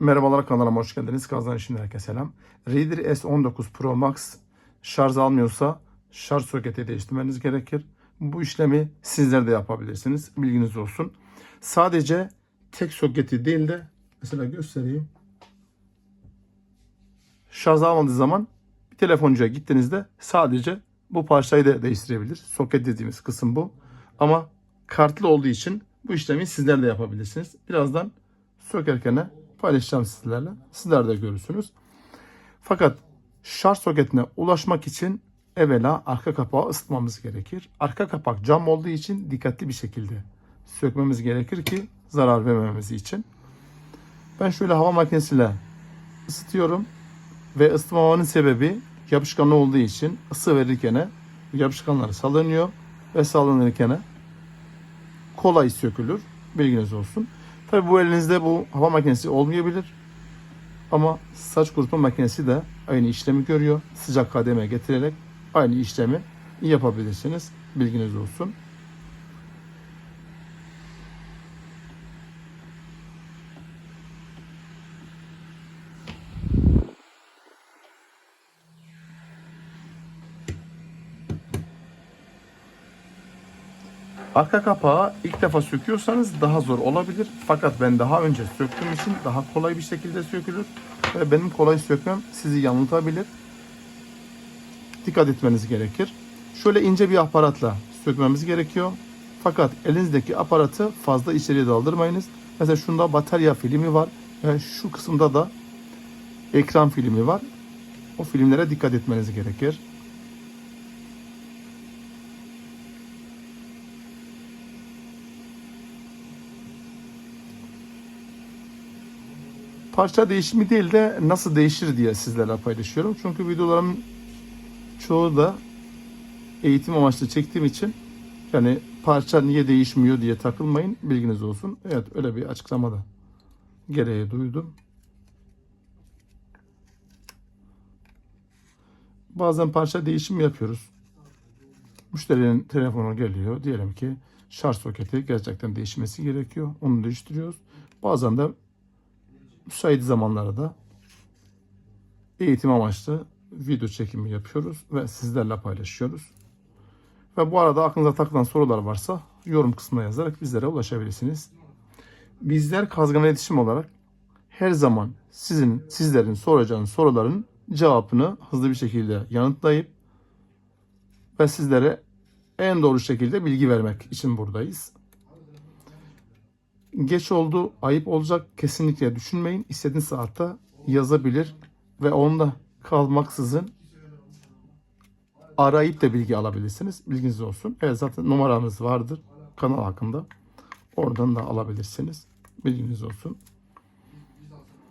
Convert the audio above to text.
Merhabalar kanalıma hoş geldiniz. Kazan şimdi herkese selam. Reader S19 Pro Max şarj almıyorsa şarj soketi değiştirmeniz gerekir. Bu işlemi sizler de yapabilirsiniz. Bilginiz olsun. Sadece tek soketi değil de mesela göstereyim. Şarj almadığı zaman bir telefoncuya gittiğinizde sadece bu parçayı da değiştirebilir. Soket dediğimiz kısım bu. Ama kartlı olduğu için bu işlemi sizler de yapabilirsiniz. Birazdan sökerken paylaşacağım sizlerle. Sizler de görürsünüz. Fakat şarj soketine ulaşmak için evvela arka kapağı ısıtmamız gerekir. Arka kapak cam olduğu için dikkatli bir şekilde sökmemiz gerekir ki zarar vermememiz için. Ben şöyle hava makinesiyle ısıtıyorum ve ısıtmamanın sebebi yapışkanlı olduğu için ısı verirken yapışkanları salınıyor ve salınırken kolay sökülür. Bilginiz olsun. Tabi bu elinizde bu hava makinesi olmayabilir. Ama saç kurutma makinesi de aynı işlemi görüyor. Sıcak kademe getirerek aynı işlemi yapabilirsiniz. Bilginiz olsun. Arka kapağı ilk defa söküyorsanız daha zor olabilir. Fakat ben daha önce söktüğüm için daha kolay bir şekilde sökülür. Ve benim kolay sökmem sizi yanıltabilir. Dikkat etmeniz gerekir. Şöyle ince bir aparatla sökmemiz gerekiyor. Fakat elinizdeki aparatı fazla içeriye daldırmayınız. Mesela şunda batarya filmi var. Ve şu kısımda da ekran filmi var. O filmlere dikkat etmeniz gerekir. Parça değişimi değil de nasıl değişir diye sizlerle paylaşıyorum. Çünkü videolarımın çoğu da eğitim amaçlı çektiğim için yani parça niye değişmiyor diye takılmayın. Bilginiz olsun. Evet öyle bir açıklamada gereği duydum. Bazen parça değişimi yapıyoruz. Müşterinin telefonu geliyor. Diyelim ki şarj soketi gerçekten değişmesi gerekiyor. Onu değiştiriyoruz. Bazen de müsait zamanlarda eğitim amaçlı video çekimi yapıyoruz ve sizlerle paylaşıyoruz. Ve bu arada aklınıza takılan sorular varsa yorum kısmına yazarak bizlere ulaşabilirsiniz. Bizler Kazgan İletişim olarak her zaman sizin sizlerin soracağınız soruların cevabını hızlı bir şekilde yanıtlayıp ve sizlere en doğru şekilde bilgi vermek için buradayız geç oldu, ayıp olacak kesinlikle düşünmeyin. İstediğiniz saatte yazabilir ve onda kalmaksızın arayıp da bilgi alabilirsiniz. Bilginiz olsun. Evet zaten numaramız vardır kanal hakkında. Oradan da alabilirsiniz. Bilginiz olsun.